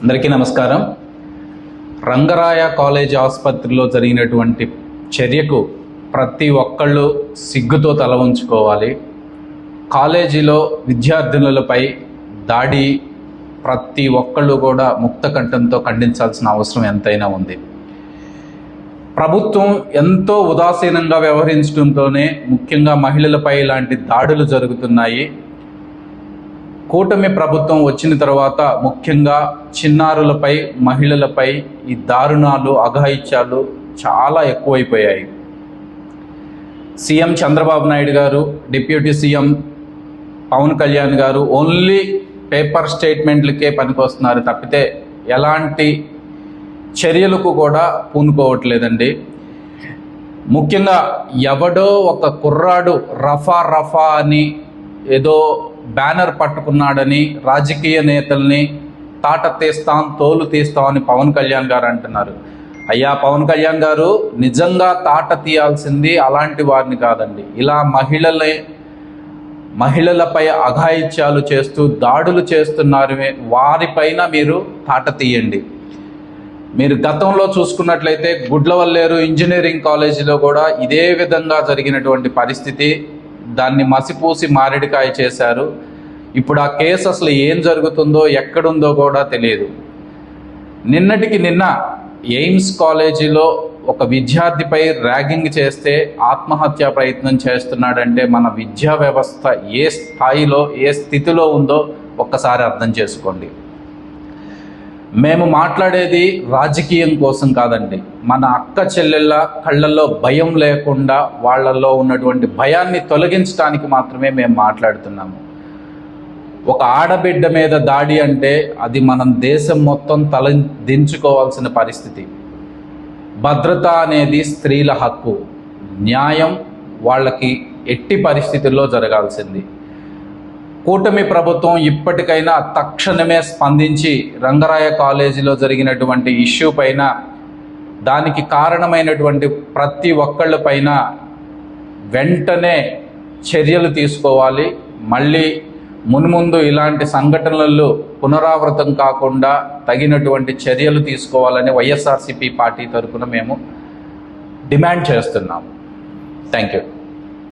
అందరికీ నమస్కారం. రంగరాయ కాలేజ్ ఆసుపత్రిలో జరిగినటువంటి చర్యకు ప్రతి ఒక్కళ్ళు సిగ్గుతో తల ఉంచుకోవాలి. కాలేజీలో విద్యార్థినులపై దాడి ప్రతి ఒక్కళ్ళు కూడా ముక్త కంఠంతో ఖండించాల్సిన అవసరం ఎంతైనా ఉంది. ప్రభుత్వం ఎంతో ఉదాసీనంగా వ్యవహరించడంతోనే ముఖ్యంగా మహిళలపై ఇలాంటి దాడులు జరుగుతున్నాయి. కూటమి ప్రభుత్వం వచ్చిన తర్వాత ముఖ్యంగా చిన్నారులపై మహిళలపై ఈ దారుణాలు అఘాయిత్యాలు చాలా ఎక్కువైపోయాయి. సీఎం చంద్రబాబు నాయుడు గారు డిప్యూటీ సీఎం పవన్ కళ్యాణ్ గారు ఓన్లీ పేపర్ స్టేట్మెంట్లకే పనికొస్తున్నారు తప్పితే ఎలాంటి చర్యలకు కూడా పూనుకోవట్లేదండి. ముఖ్యంగా ఎవడో ఒక కుర్రాడు రఫా రఫా అని ఏదో బ్యానర్ పట్టుకున్నాడని రాజకీయ నేతల్ని తాట తీస్తాం తోలు తీస్తాం అని పవన్ కళ్యాణ్ గారు అంటున్నారు. అయ్యా పవన్ కళ్యాణ్ గారు నిజంగా తాట తీయాల్సింది అలాంటి వారిని కాదండి. ఇలా మహిళలే మహిళలపై అఘాయిత్యాలు చేస్తూ దాడులు చేస్తున్నారు వారిపైన మీరు తాట తీయండి. మీరు గతంలో చూసుకున్నట్లయితే గుడ్లవల్లేరు ఇంజనీరింగ్ కాలేజీలో కూడా ఇదే విధంగా జరిగినటువంటి పరిస్థితి. దాన్ని మసిపూసి మారేడుకాయ చేశారు. ఇప్పుడు ఆ కేసు అసలు ఏం జరుగుతుందో ఎక్కడుందో కూడా తెలియదు. నిన్నటికి నిన్న ఎయిమ్స్ కాలేజీలో ఒక విద్యార్థిపై ర్యాగింగ్ చేస్తే ఆత్మహత్య ప్రయత్నం చేస్తున్నాడంటే మన విద్యా వ్యవస్థ ఏ స్థాయిలో ఏ స్థితిలో ఉందో ఒక్కసారి అర్థం చేసుకోండి. మేము మాట్లాడేది రాజకీయం కోసం కాదండి. మన అక్క చెల్లెళ్ళ కళ్ళల్లో భయం లేకుండా వాళ్ళల్లో ఉన్నటువంటి భయాన్ని తొలగించడానికి మాత్రమే మేము మాట్లాడుతున్నాము. ఒక ఆడబిడ్డ మీద దాడి అంటే అది మనం దేశం మొత్తం తల దించుకోవాల్సిన పరిస్థితి. భద్రత అనేది స్త్రీల హక్కు. న్యాయం వాళ్ళకి ఎట్టి పరిస్థితుల్లో జరగాల్సింది. కూటమి ప్రభుత్వం ఇప్పటికైనా తక్షణమే స్పందించి రంగరాయ కాలేజీలో జరిగినటువంటి ఇష్యూ పైన దానికి కారణమైనటువంటి ప్రతి ఒక్కళ్ళ పైన వెంటనే చర్యలు తీసుకోవాలి. మళ్ళీ మున్ముందు ఇలాంటి సంఘటనలు పునరావృతం కాకుండా తగినటువంటి చర్యలు తీసుకోవాలని వైఎస్ఆర్సీపీ పార్టీ తరఫున మేము డిమాండ్ చేస్తున్నాము. Thank you